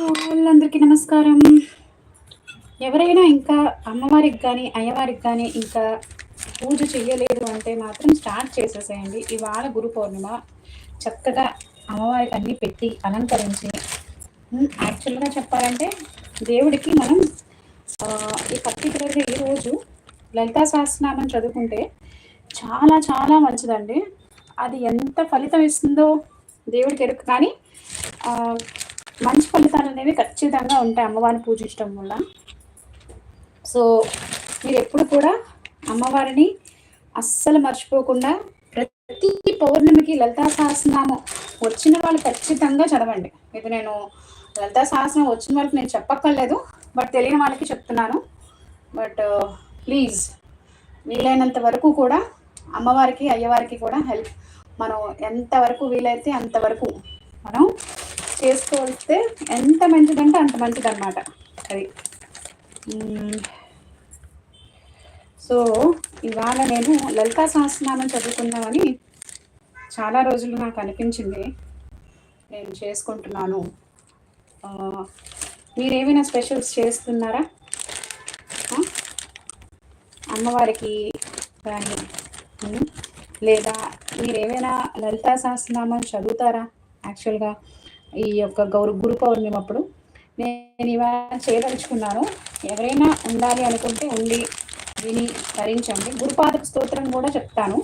వాళ్ళందరికీ నమస్కారం. ఎవరైనా ఇంకా అమ్మవారికి కానీ అయ్యవారికి కానీ ఇంకా పూజ చేయలేదు అంటే మాత్రం స్టార్ట్ చేసేసేయండి. ఇవాళ గురు పౌర్ణిమ. చక్కగా అమ్మవారికి అన్నీ పెట్టి అలంకరించి యాక్చువల్గా చెప్పాలంటే దేవుడికి మనం ఈ పర్టికులర్గా ఈరోజు లలితా సహస్రనామం చదువుకుంటే చాలా చాలా మంచిదండి. అది ఎంత ఫలితం ఇస్తుందో దేవుడికి ఎరుకు కానీ మంచి ఫలితాలు అనేవి ఖచ్చితంగా ఉంటాయి అమ్మవారిని పూజించడం వల్ల. సో మీరు ఎప్పుడు కూడా అమ్మవారిని అస్సలు మర్చిపోకుండా ప్రతి పౌర్ణమికి లలితా సహస్రనామం వచ్చిన వాళ్ళు ఖచ్చితంగా చదవండి. ఇది నేను లలితా సహస్రం వచ్చిన వాళ్ళకి నేను చెప్పక్కర్లేదు బట్ తెలియని వాళ్ళకి చెప్తున్నాను. బట్ ప్లీజ్ వీలైనంత వరకు కూడా అమ్మవారికి అయ్యవారికి కూడా హెల్ప్. మనం ఎంతవరకు వీలైతే అంతవరకు మనం చేసుకోవస్తే ఎంత మంచిదంటే అంత మంచిదన్నమాట అది. సో ఇవాళ నేను లలితా సహస్రనామం చదువుకుందామని చాలా రోజులు నాకు అనిపించింది. నేను చేసుకుంటున్నాను. మీరేమైనా స్పెషల్స్ చేస్తున్నారా? అమ్మవారికి కానీ లేదా మీరేమైనా లలితా సహస్రనామం చదువుతారా? యాక్చువల్గా ఈ యొక్క గౌరు గురు పౌర్ణమి అప్పుడు నేను ఇవాళ చేయదలుచుకున్నాను. ఎవరైనా ఉండాలి అనుకుంటే ఉండి విని ధరించండి గురుపాదక స్తోత్రం కూడా చెప్తాను.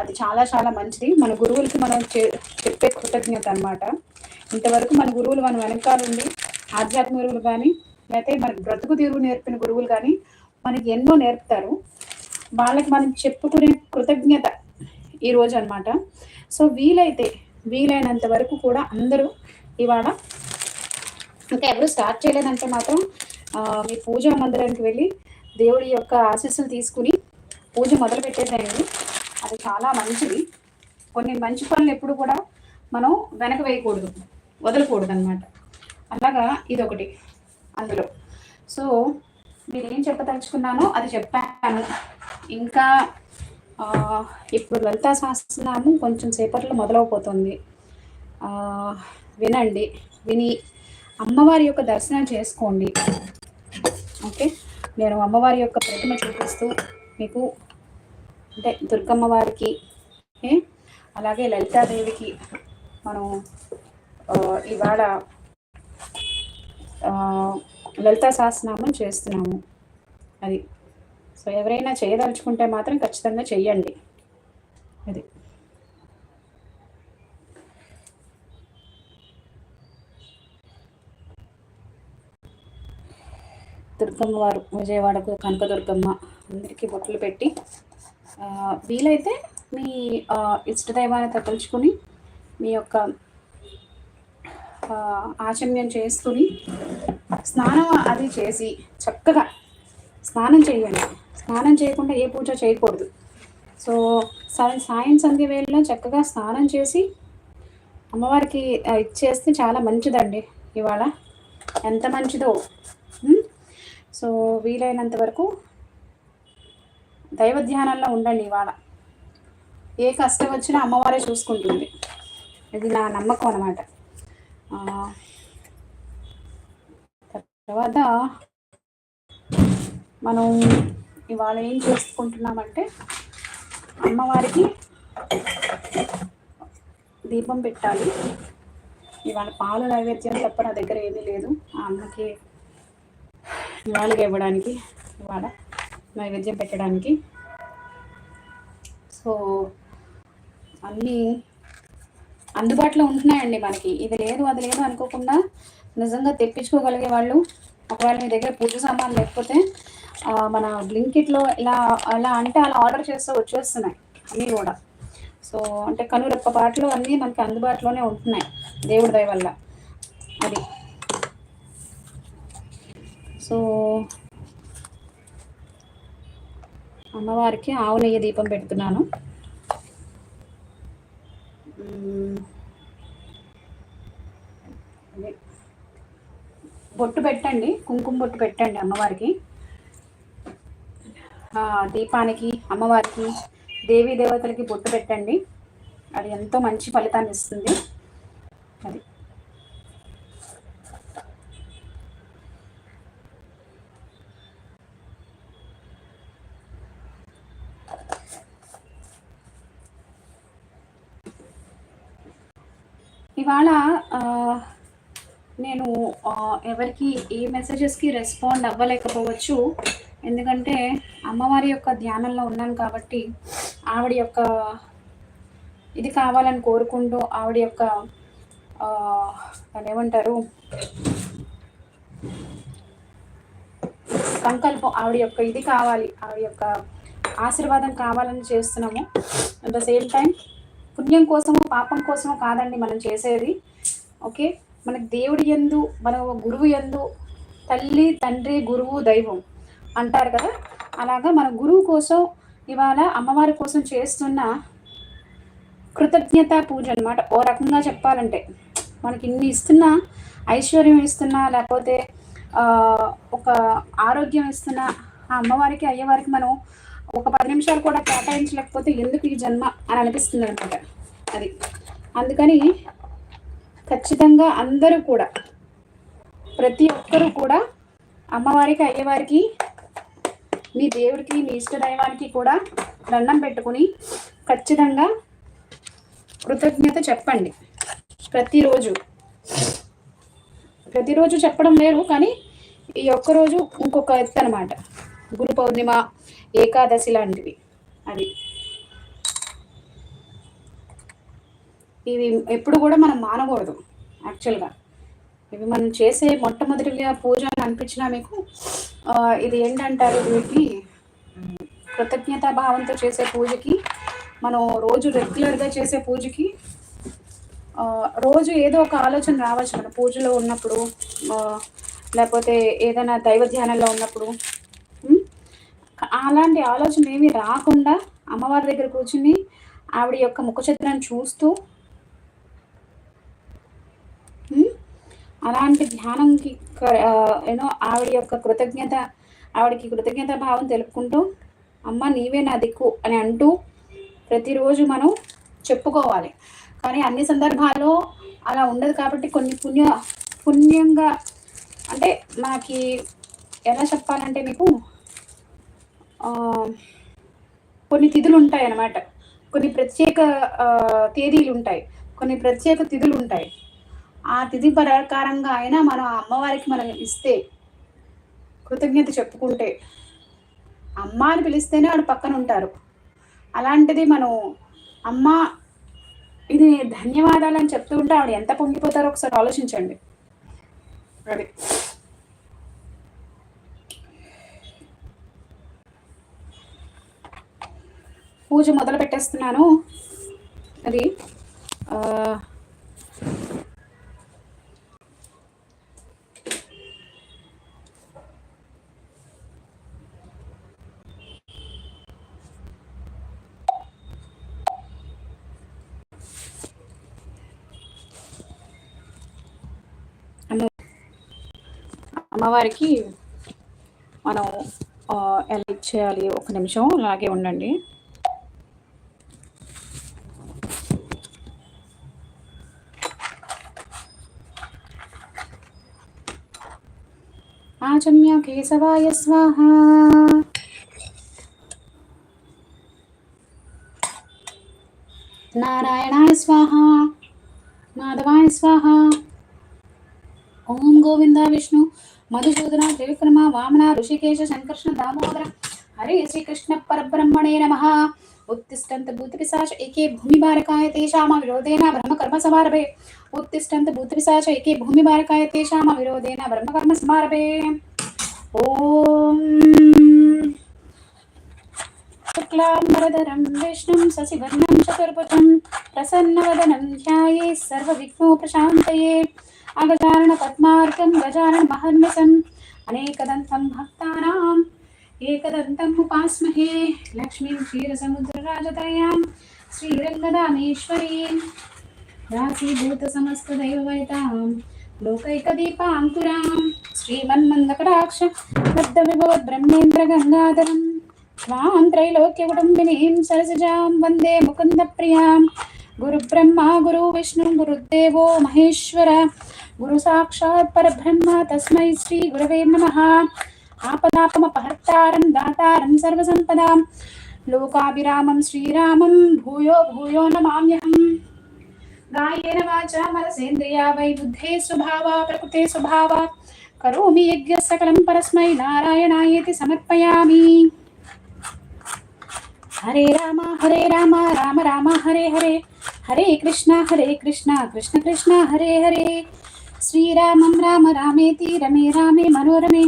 అది చాలా చాలా మంచిది. మన గురువులకి మనం చెప్పే కృతజ్ఞత అన్నమాట. ఇంతవరకు మన గురువులు మన వెనకాలండి ఆధ్యాత్మిక గురువులు కానీ లేకపోతే మనకి బ్రతుకు తీరు నేర్పిన గురువులు కానీ మనకి ఎన్నో నేర్పుతారు. వాళ్ళకి మనం చెప్పుకునే కృతజ్ఞత ఈ రోజు అన్నమాట. సో వీలైతే వీలైనంత వరకు కూడా అందరూ ఇవాళ ఇంకా ఎవరు స్టార్ట్ చేయలేదంటే మాత్రం మీ పూజా మందిరానికి వెళ్ళి దేవుడి యొక్క ఆశీస్సులు తీసుకుని పూజ మొదలు పెట్టేదండి అది చాలా మంచిది. కొన్ని మంచి పనులు ఎప్పుడు కూడా మనం వెనక వేయకూడదు వదలకూడదు అనమాట అలాగా ఇది ఒకటి అందులో. సో మీరు ఏం చెప్పదలుచుకున్నానో అది చెప్పాను. ఇంకా ఇప్పుడు లలితా సహస్రనామం కొంచెం సేపట్లో మొదలవబోతుంది. వినండి విని అమ్మవారి యొక్క దర్శనం చేసుకోండి. ఓకే? నేను అమ్మవారి యొక్క ప్రతిమ చూపిస్తూ మీకు అంటే దుర్గమ్మ వారికి అలాగే లలితాదేవికి మనం ఇవాళ లలితా సహస్రనామం చేస్తున్నాము. అది సో ఎవరైనా చేయదలుచుకుంటే మాత్రం ఖచ్చితంగా చెయ్యండి. అది. దుర్గమ్మ వారు విజయవాడకు కనకదుర్గమ్మ అందరికీ బొట్లు పెట్టి వీలైతే మీ ఇష్టదైవాన్ని తప్పించుకుని మీ యొక్క ఆచమ్యం చేసుకుని స్నానం అది చేసి చక్కగా స్నానం చేయండి. స్నానం చేయకుండా ఏ పూజ చేయకూడదు. సో సాయం సాయం సంధ్య వేళలో చక్కగా స్నానం చేసి అమ్మవారికి ఇచ్చేస్తే చాలా మంచిదండి ఇవాళ. ఎంత మంచిదో. సో వీలైనంత వరకు దైవ ధ్యానంలో ఉండండి ఇవాళ. ఏ కష్టం వచ్చినా అమ్మవారే చూసుకుంటుంది. ఇది నా నమ్మకం అనమాట తర్వాత మనం ఇవాళ ఏం చేసుకుంటున్నామంటే అమ్మవారికి దీపం పెట్టాలి. ఇవాళ పాలు నైవేద్యం తప్ప నా దగ్గర ఏమీ లేదు. ఆ అమ్మకి నివాళిగా ఇవ్వడానికి ఇవాళ నైవేద్యం పెట్టడానికి. సో అన్నీ అందుబాటులో ఉంటున్నాయండి మనకి. ఇది లేదు అది లేదు అనుకోకుండా నిజంగా తెప్పించుకోగలిగే వాళ్ళు ఒకవేళ మీ దగ్గర పూజ సామాన్ లేకపోతే మన బ్లింకిట్లో ఇలా అలా అంటే అలా ఆర్డర్ చేస్తే వచ్చేస్తున్నాయి అన్నీ కూడా. సో అంటే కనురెప్ప పాటలు అన్నీ మనకి అందుబాటులోనే ఉంటున్నాయి. దేవుడి దయ వల్ల. అది. సో అమ్మవారికి ఆవు నెయ్యి దీపం పెడుతున్నాను. బొట్టు పెట్టండి. కుంకుమ బొట్టు పెట్టండి అమ్మవారికి. దీపానికి అమ్మవారికి దేవీ దేవతలకి బొట్టు పెట్టండి. అది ఎంతో మంచి ఫలితాన్ని ఇస్తుంది. అది. ఇవాళ నేను ఎవరికి ఏ మెసేజెస్కి రెస్పాండ్ అవ్వలేకపోవచ్చు ఎందుకంటే అమ్మవారి యొక్క ధ్యానంలో ఉన్నాను కాబట్టి ఆవిడ యొక్క ఇది కావాలని కోరుకుంటూ ఆవిడ యొక్క ఏమంటారు? సంకల్పం ఆవిడ యొక్క ఇది కావాలి ఆవిడ యొక్క ఆశీర్వాదం కావాలని చేస్తున్నాము. అట్ ద సేమ్ టైం పుణ్యం కోసము పాపం కోసము కాదండి మనం చేసేది. ఓకే? మనకు దేవుడి ఎందు మన గురువు ఎందు తల్లి తండ్రి గురువు దైవం. అంటారు కదా? అలాగా మన గురువు కోసం ఇవాళ అమ్మవారి కోసం చేస్తున్న కృతజ్ఞత పూజ అనమాట ఓ రకంగా చెప్పాలంటే. మనకి ఇన్ని ఇస్తున్నా ఐశ్వర్యం ఇస్తున్నా లేకపోతే ఒక ఆరోగ్యం ఇస్తున్న ఆ అమ్మవారికి అయ్యవారికి మనం ఒక పది నిమిషాలు కూడా కేటాయించలేకపోతే ఎందుకు ఈ జన్మ అని అనిపిస్తుంది అనమాట అది. అందుకని ఖచ్చితంగా అందరూ కూడా ప్రతి ఒక్కరూ కూడా అమ్మవారికి అయ్యవారికి మీ దేవుడికి మీ ఇష్టదైవానికి కూడా దండం పెట్టుకుని ఖచ్చితంగా కృతజ్ఞత చెప్పండి. ప్రతిరోజు. ప్రతిరోజు చెప్పడం లేదు కానీ ఈ ఒక్కరోజు ఇంకొక ఎత్తు అనమాట గురు పౌర్ణిమ ఏకాదశి లాంటివి. అది. ఇవి ఎప్పుడు కూడా మనం మానకూడదు యాక్చువల్గా. ఇవి మనం చేసే మొట్టమొదటిగా పూజ అని అనిపించినా మీకు ఇది ఏంటంటారు వీటికి కృతజ్ఞతా భావంతో చేసే పూజకి మనం రోజు రెగ్యులర్గా చేసే పూజకి రోజు ఏదో ఒక ఆలోచన రావచ్చు మన పూజలో ఉన్నప్పుడు లేకపోతే ఏదైనా దైవ ధ్యానంలో ఉన్నప్పుడు. అలాంటి ఆలోచన ఏమీ రాకుండా అమ్మవారి దగ్గర కూర్చుని ఆవిడ యొక్క ముఖ చిత్రాన్ని చూస్తూ అలాంటి ధ్యానంకి ఏనో ఆవిడ యొక్క కృతజ్ఞత ఆవిడకి కృతజ్ఞత భావం తెలుపుకుంటూ అమ్మ నీవే నా దిక్కు అని అంటూ ప్రతిరోజు మనం చెప్పుకోవాలి. కానీ అన్ని సందర్భాల్లో అలా ఉండదు కాబట్టి కొన్ని పుణ్య పుణ్యంగా అంటే మనకి ఎలా చెప్పాలంటే మీకు కొన్ని తిథులు ఉంటాయి అన్నమాట కొన్ని ప్రత్యేక తేదీలు ఉంటాయి. కొన్ని ప్రత్యేక తిథులు ఉంటాయి. ఆ తిథి ప్రకారంగా అయినా మనం అమ్మవారికి మనం ఇస్తే కృతజ్ఞత చెప్పుకుంటే అమ్మ అని పిలిస్తేనే వాడు పక్కన ఉంటారు. అలాంటిది మనం అమ్మ ఇది ధన్యవాదాలు అని చెప్తూ ఉంటే ఆవిడ ఎంత పొంగిపోతారో ఒకసారి ఆలోచించండి. అది. పూజ మొదలు పెట్టేస్తున్నాను అది అమ్మవారికి మనం ఎలా ఇచ్చేయాలి ఒక నిమిషం అలాగే ఉండండి. ఆచమ్య కేశవాయ స్వాహ. నారాయణాయ స్వాహ. మాధవాయ స్వాహ. ఓం గోవింద విష్ణు. మధుసూదన త్రివిక్రమ వామన ఋషికేశ సంకర్షణ దామోదర హరే శ్రీకృష్ణ పరబ్రహ్మణే నమ उत्तिष्ठन्त भूतपिशाच एके भूमिभारकाय तेषाम विरोधेन ब्रह्मकर्मसमारभे उत्तिष्ठन्त भूतपिशाच एके भूमिभारकाय तेषाम विरोधेन ब्रह्मकर्मसमारभे ॐ शुक्लाम्बरधरं विष्णुं शशिवर्णं चतुर्भुजं प्रसन्नवदनं ध्याये सर्वविघ्नोपशान्तये अगजानन पद्मार्कं गजानन महर्निशम् अनेकदन्तं भक्तानाम् एकदन्तम् उपास्महे लक्ष्मीं क्षीरसमुद्रराजतयां श्रीरङ्गदामेश्वरीं राशीभूतसमस्तदैववैतां लोकैकदीपाङ्कुरां श्रीमन्मन्दकटाक्ष बद्धविभवद्ब्रह्मेन्द्रगङ्गाधरं त्वां त्रैलोक्यकुटुम्बिनीं सरसजां वन्दे मुकुन्दप्रियां गुरुब्रह्मा गुरुविष्णु गुरुदेवो महेश्वर गुरुसाक्षात् परब्रह्म तस्मै श्रीगुरवे नमः। आपदापमपहर्तारं दातारं सर्वसम्पदां। लोकाभिरामं श्रीरामं, भूयो भूयो नमाम्यहम्। गायेन वाचा मनसेन्द्रिया वै बुद्धे स्वभावा, प्रकृते स्वभावा। करोमि परस्मै, नारायणायेति समर्पयामि। हरे राम हरे राम राम राम, हरे हरे। हरे कृष्णा हरे कृष्णा, कृष्ण कृष्ण, हरे हरे। శ్రీరామం రామ రామేతి రమే రామే మనోరమే.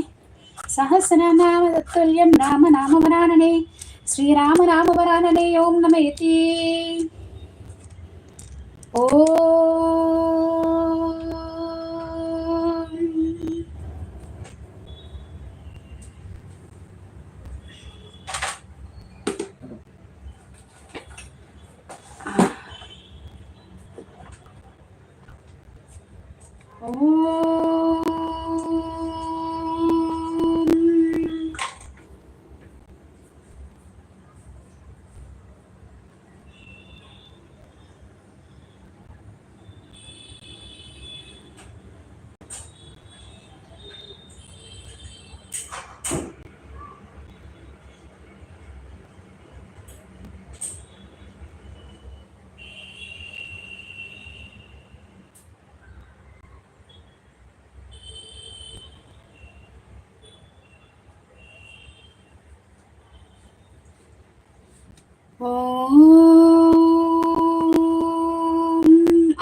సహస్రనామతుల్యం రామ నామవరాననే. శ్రీరామ రామవరాననే. ఓం నమేతి ఓ 哦。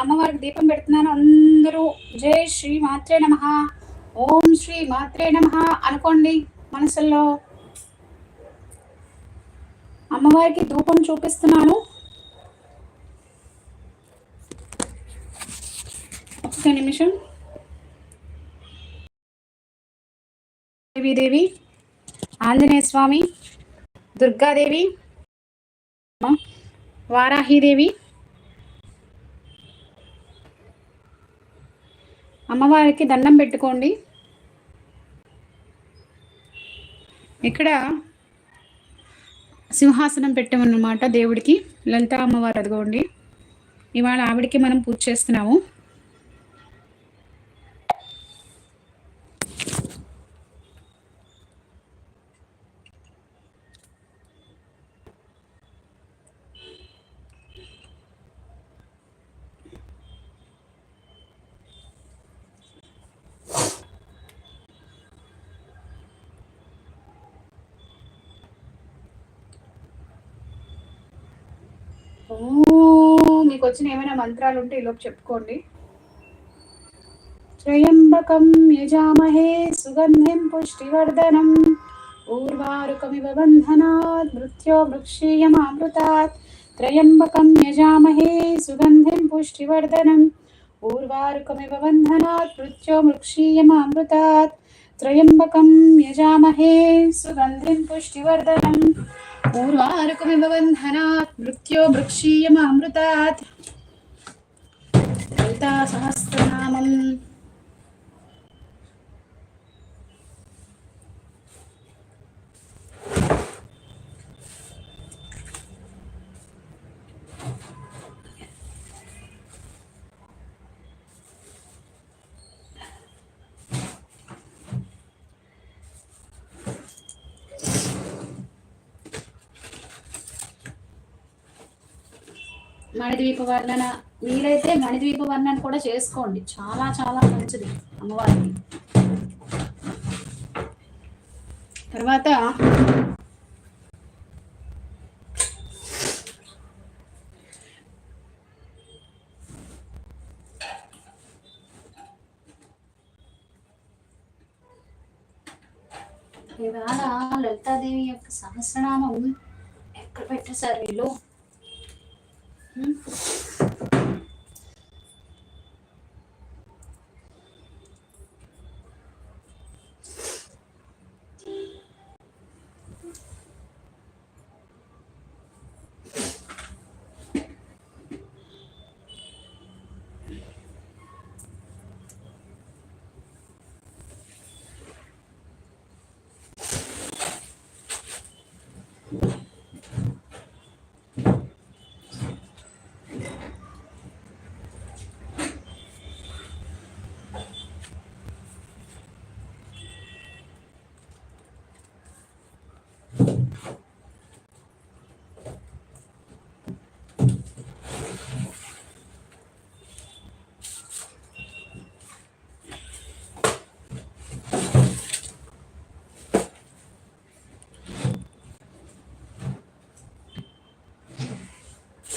అమ్మవారికి దీపం పెడుతున్నాను అందరూ. జై శ్రీ మాత్రే నమ. ఓం శ్రీ మాత్రే నమ అనుకోండి మనసుల్లో. అమ్మవారికి ధూపం చూపిస్తున్నాను. ఒక్క నిమిషం. దేవీదేవి ఆంజనేయ స్వామి దుర్గాదేవి వారాహిదేవి. అమ్మవారికి దండం పెట్టుకోండి. ఇక్కడ సింహాసనం పెట్టామన్నమాట దేవుడికి. లలిత అమ్మవారు అదిగోండి. ఇవాళ ఆవిడికి మనం పూజ చేస్తున్నాము. మీకు వచ్చిన ఏమైనా మంత్రాలు ఉంటే ఈలోపు చెప్పుకోండి. త్రయంబకం యజామహే సుగంధిం పుష్టివర్ధనం. ఊర్వారుకమివ బంధనాత్ మృత్యో వృక్షీయమామృతాత్ త్రయంబకం యజామహే సుగంధిం పుష్టివర్ధనం. ఊర్వారుకమివ బంధనాత్ మృత్యో వృక్షీయమామృతాత్ త్రయంబకం యజామహే సుగంధిం పుష్టివర్ధనం. ఊర్వారుకమివ బంధనాత్ మృత్యో వృక్షీయమామృతాత్ లలితా మణిద్వీప వర్ణన మీరైతే మణిద్వీప వర్ణన కూడా చేసుకోండి. చాలా చాలా మంచిది అమ్మవారికి. తర్వాత ఇవాళ లలితాదేవి యొక్క సహస్రనామం ఎక్కడ పెట్టేశారు వీళ్ళు? Hı?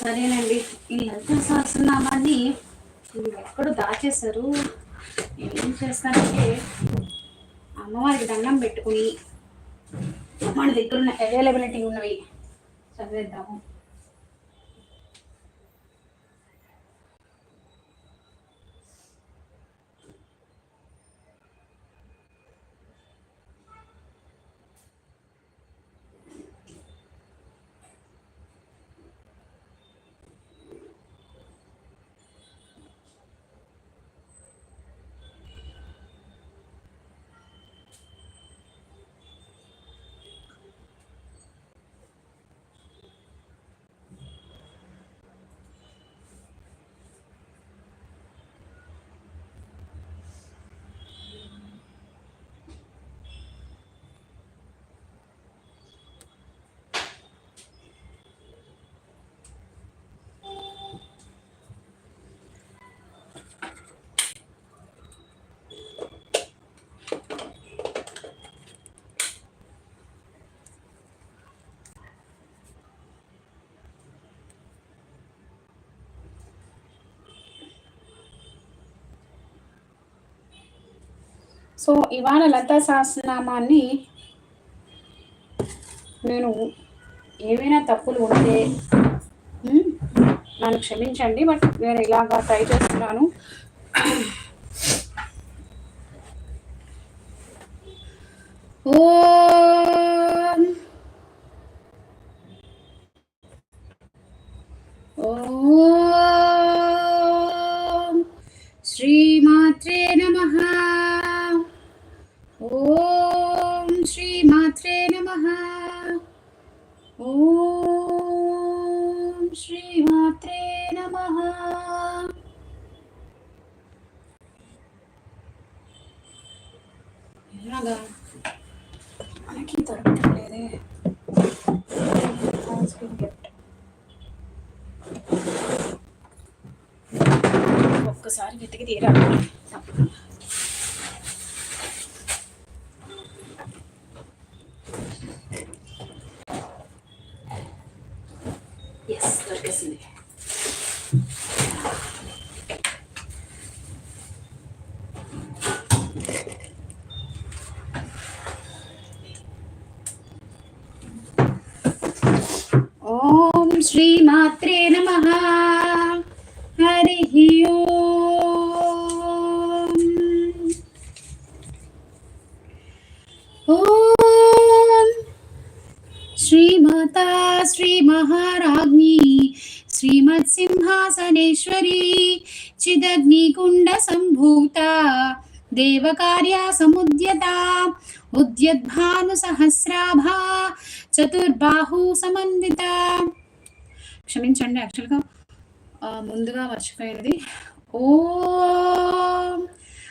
సరేనండి ఈ లలిత సహస్రనామాన్ని మీరు ఎక్కడో దాచేశారు. నేను ఏం చేస్తానంటే అమ్మవారికి దండం పెట్టుకుని మన దగ్గర ఉన్న అవైలబిలిటీ ఉన్నవి చదివేద్దాము. సో ఇవాళ లతా సహస్రనామాన్ని నేను ఏవైనా తప్పులు ఉంటే నన్ను క్షమించండి బట్ నేను ఇలాగా ట్రై చేస్తున్నాను ఓం ఓం శ్రీమాత్రే నమః ఓం శ్రీమాత్రే నమః ఓం శ్రీమాత్రే నమః ఎలాగా మనకి దొరకట్లేదే తీరా? ఎస్ దొరికేసింది. ఓం శ్రీమాత్రే నమ. హరి ఓం ఓం శ్రీమాతా శ్రీ మహారాజ్ఞి శ్రీమత్సింహాసనేశ్వరి చిదగ్నికుండ సంభూత దేవకార్య సముద్యత ఉద్యద్భాను సహస్రాభా చతుర్బాహు సమన్విత క్షమించండి యాక్చువల్గా ముందుగా మర్చిపోయింది. ఓ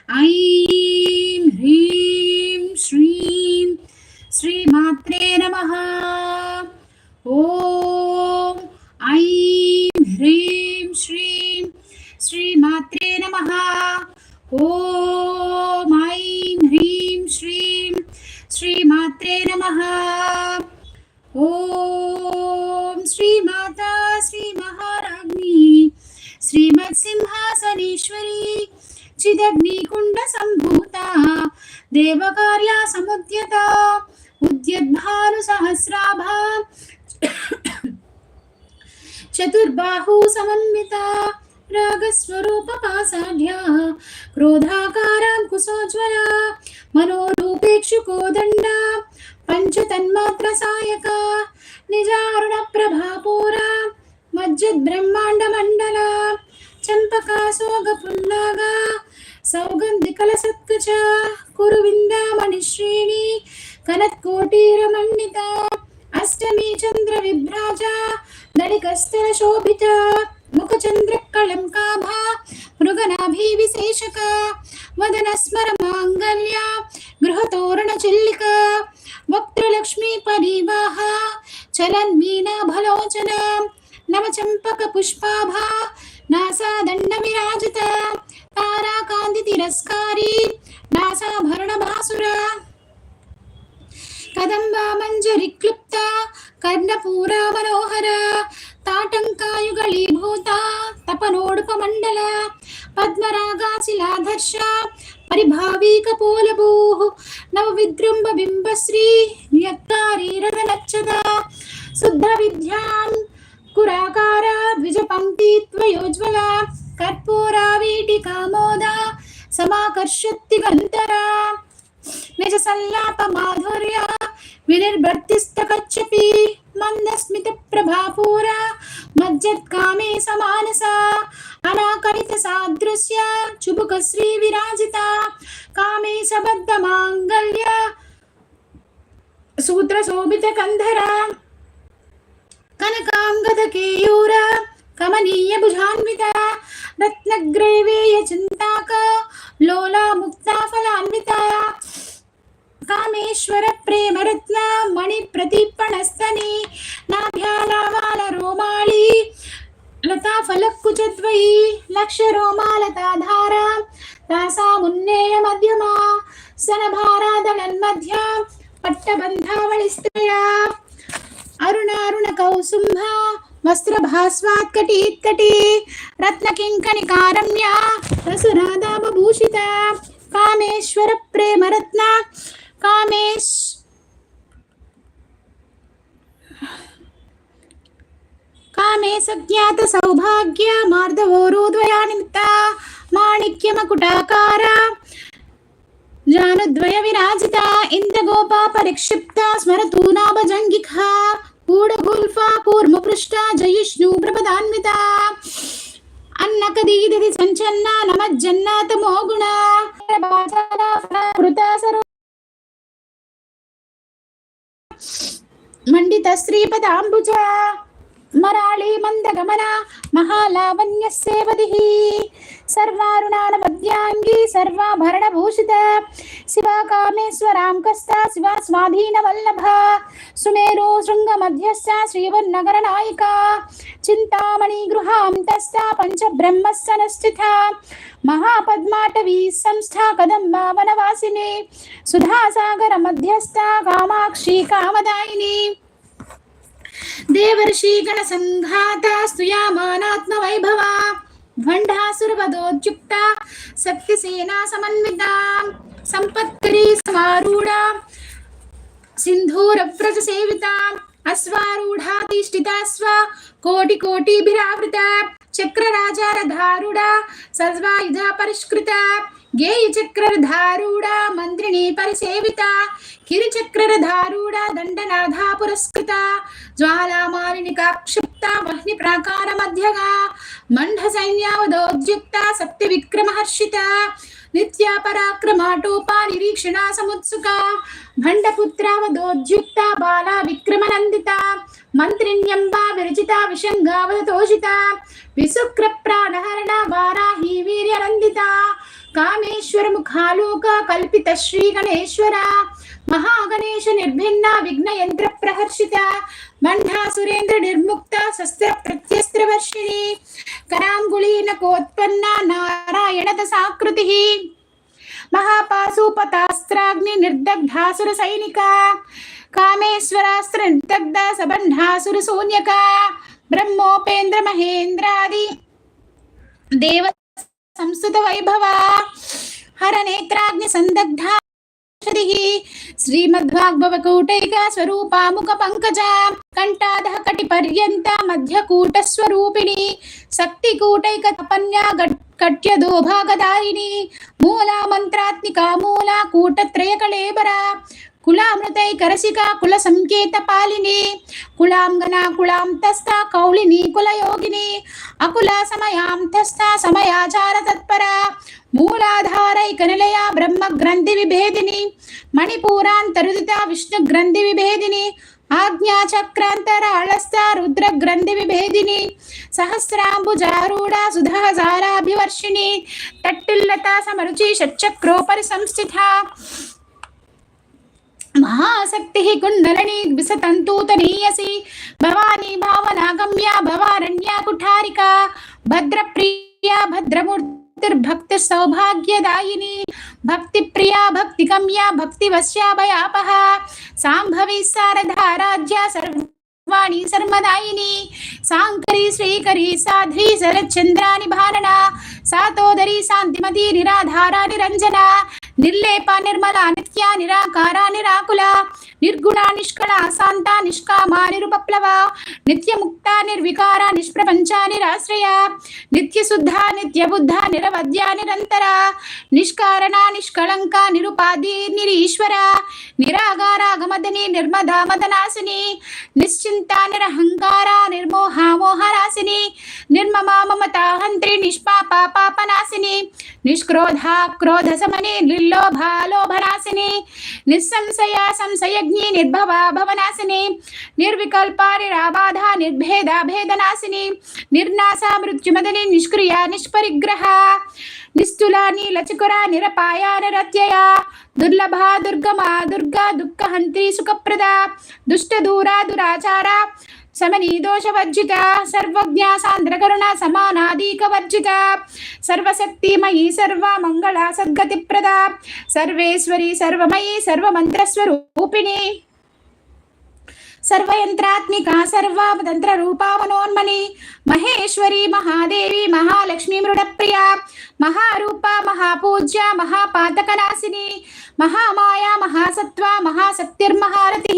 ఐం హ్రీం శ్రీం శ్రీమాత్రే నమ ఓం ఐం హ్రీం శ్రీం శ్రీమాత్రే నమ ఓం ఐం హ్రీం శ్రీం శ్రీమాత్రే నమ ఓం శ్రీమాతా శ్రీ మహారాజ్ఞి శ్రీమత్సింహాసనేశ్వరి చిదగ్నికుండ సంభూత. దేవకార్య సముద్యత. ఉద్యద్భాను సహస్రాభా చతుర్బాహు సమన్విత. రాగస్వరూప పాసాఢ్య. క్రోధాకారాంకుశోజ్వల మనోరూపేక్షు కోదండ. పంచతన్మాత్ర సాయక. నిజారుణ ప్రభాపూర. మజ్జద్ బ్రహ్మాండ మండల. ಚಂಪಕಾಸೋಗಪುಲ್ಲಾಗ ಸೌಗಂಧಿಕಲಸತ್ಕಚ ಕುರುವಿಂದಾಮಣಿಶ್ರೇಣಿ ಕನತ್ಕೋಟಿರಮಣ್ಣಿತ ಅಷ್ಟಮಿ ಚಂದ್ರ ವಿಭ್ರಾಜ ನಳಿಕಸ್ಥರ ಶೋಭಿತ ಮುಖಚಂದ್ರ ಕಳಂಕಾಭ ಮೃಗನಾಭಿ ವಿಶೇಷಕ ವದನ ಸ್ಮರ ಮಾಂಗಲ್ಯ ಗೃಹತೋರಣ ಚಿಲ್ಲಿಕ ವಕ್ತ್ರಲಕ್ಷ್ಮಿ ಪರಿವಾಹ ಚಲನ್ ಮೀನಾ ಭಲೋಚನ ನವ ಚಂಪಕ ಪುಷ್ಪಾಭಾ చంపక తారాకాంతి తిరస్కారి నాసాభరణ భాసుర కదంబా మంజరి క్లుప్త కర్ణపూర మనోహర తాటంకాయుగ మండల పద్మరాగాశిలాధర్ష పరిభావీక పూలభూ నవ విజృంభ బింబశ్రీ నియత్కారీ నచ్చద శుద్ధ విద్యాం पुराकारा द्विजपङ्क्तित्वयोज्वला कर्पूरावीटिका मोदा समाकर्षत्ति गन्तरा निजसल्लापमाधुर्या विनिर्भर्तिस्तकच्छपि, मन्दस्मितप्रभापूरा मज्जत्कामे समानसा, अनाकलितसादृश्या, चुबुकश्रीविराजिता कामे सबद्धमाङ्गल्य सूत्रशोभितकन्धरा कनकाङ्गदकेयूर कमनीयभुजान्वित रत्नग्रैवेयचिन्ताक लोलामुक्ताफलान्वित कामेश्वर प्रेम रत्न मणि प्रदीपणस्तनी नाभ्यालावाल रोमाली लता फलकुचद्वयी प्रेमरत्न मणिप्रदीपणस्तनी नाभ्यालावालरोमाळी धारा लक्षरोमालताधार तासामुन्नेय मध्यमा सनभारा दलन मध्या सनभारादलन्मध्या पट्टबन्धावळिस्त्रिया अरुणारुणकौसुम्भा वस्त्रभास्वात्कटीत्कटी रत्नकिङ्कणिकारम्या रसराधामभूषिता कामेश्वरप्रेमरत्ना कामेश् कामे सज्ञातसौभाग्य मार्दवोरुद्वयानिमित्ता माणिक्यमकुटाकारा जानुद्वयविराजिता इन्दगोपा परिक्षिप्ता स्मरतूनाभजङ्गिखा కూడగుల్ఫా కూర్మపృష్ట జయిష్ణు ప్రపదాన్విత అన్నకదీదది సంచన్న నమజ్జన్నాత మోగుణ మండిత శ్రీపదాంబుజ. మరాళీ మందగమన మహాలావణ్య సేవది సర్వారుణాన మధ్యాంగి సర్వాభరణ భూషిత శివ కామేశ్వరాం కస్త శివ స్వాధీన వల్లభ సుమేరు శృంగ మధ్యస్థ శ్రీవన్నగర నాయిక చింతామణి గృహాంతస్థ తస్థ పంచ బ్రహ్మస్సనస్థిత మహాపద్మాటవీ సంస్థ కదంబ వనవాసిని సుధాసాగర మధ్యస్థ కామాక్షి కామదాయిని देवर्षीगणसङ्घाता स्तुयामानात्मवैभवा ध्वण्डासुरपदोद्युक्ता सत्यसेना समन्विता समारूढा अश्वारूढा कोटिकोटिभिरावृता चक्रराजारधारूढा सर्वायुधा परिष्कृता గేయ చక్రధారూఢ మంత్రిని పరిసేవిత కిరిచక్రధారూఢ దండనాథ పురస్కృత జ్వాలామాలిని కాక్షిప్త మహ్ని ప్రాకార మధ్యగా మంఢ సైన్యావదోద్యుక్త సత్య విక్రమహర్షిత నిత్య పరాక్రమాటోపా నిరీక్షణ సముత్సుక భండపుత్రావదోద్యుక్త బాలా విక్రమనందిత మంత్రిణ్యంబా విరచిత విషంగావదతోషిత విశుక్ర ప్రాణహరణ వారాహి వీర్యనందిత కామేశ్వర ముఖాలోక కల్పిత శ్రీ గణేశ్వర మహాగణేశ నిర్భిన్న విఘ్న యంత్ర ప్రహర్షిత మంఢా సురేంద్ర నిర్ముక్త శస్త్ర ప్రత్యస్త్ర వర్షిణి కరాంగుళీన కోత్పన్న నారాయణ దశాకృతి మహాపాశుపతాస్త్రాగ్ని నిర్దగ్ధాసుర సైనిక కామేశ్వరాస్త్ర నిర్దగ్ధ సబంధాసుర శూన్యక బ్రహ్మోపేంద్ర మహేంద్రాది దేవ సంస్కృత వైభవ. హర నేత్రాగ్ని సందగ్ధ శ్రీమద్భాగవకూటైక స్వరూపాముఖ పంకజ. కంఠాధ కటి పర్యంత మధ్యకూట స్వరూపిణి. శక్తి కూటైక తపన్యా కట్య భాగదారిణి మూలా మంత్రాత్మిక మూలా కూటత్రయ కళేబర కులామృతైక రసిక కుల సంకేత పాలిని. కులాంగన కులాంతస్థ కౌళిని కులయోగిని అకుల సమయాంతస్థ సమయాచార తత్పర. మూలాధారైక నిలయ బ్రహ్మ గ్రంథి విభేదిని. మణిపూరాంతరుదిత విష్ణు గ్రంథి విభేదిని. ఆజ్ఞాచక్రాంతరాళస్థ రుద్ర గ్రంథి విభేదిని. సహస్రాంబుజారూఢ సుధాసారాభివర్షిణి తట్టిల్లత సమరుచి షట్చక్రోపరి సంస్థిత మహాశక్తి కుండలని విసతంతూతనీయసి భవానీ భావనాగమ్య భవారణ్య కుఠారిక భద్రప్రియ భద్రమూర్తిర్భక్తి సౌభాగ్యదాయిని భక్తి ప్రియా భక్తి గమ్య భక్తి వశ్యాభయాపహ సాంభవి శారదారాధ్య సర్వాణి సర్మదాయిని సాంకరి శ్రీకరి సాధ్వి శరచంద్రాని భారణ సాతోదరి శాంతిమతి నిరాధార నిరంజన నిర్లేప నిర్మల నిత్య నిరాకార నిరాకుల నిర్గుణ నిష్కళ అశాంత నిష్కామ నిరుపప్లవ నిత్యముక్త నిర్వికార నిష్ప్రపంచ నిరాశ్రయ నిత్యశుద్ధ నిత్యబుద్ధ నిరవధ్య నిరంతర నిష్కారణ నిష్కళంక నిరుపాధి నిరీశ్వర నిరాగారాగమదని నిర్మదా మదనాశిని నిశ్చింత నిరహంకార నిర్మోహ మోహనాశిని నిర్మమా మమతా నిష్పాప పాపనాశిని నిష్క్రోధ క్రోధ సమని నిర్లోభ లోభనాశిని నిస్సంశయ సంశయ సంశయజ్ఞి నిర్భవ భవనాశిని నిర్వికల్ప నిరాబాధ నిర్భేద భేదనాశిని నిర్నాశ మృత్యుమదని నిష్క్రియ నిష్పరిగ్రహ నిస్తుల నీలచకుర నిరపాయ నిరత్యయ దుర్లభ దుర్గమ దుర్గా దుఃఖహంత్రి సుఖప్రద దుష్ట దూర దురాచార సమనీదోషవర్జిత సర్వజ్ఞ సాంద్రకరుణ సమానాదీక వర్జిత సర్వశక్తిమయీ సర్వమంగళ సద్గతిప్రద సర్వేశ్వరి సర్వమయీ సర్వమంత్రస్వరూపిణి సర్వయంత్రాత్మిక సర్వతంత్ర రూపా మనోన్మణి మహేశ్వరి మహాదేవి మహాలక్ష్మి మృడప్రియ మహారూప మహాపూజ్య మహాపాతకనాశిని మహామాయ మహాసత్వ మహాశక్తిర్మహారతి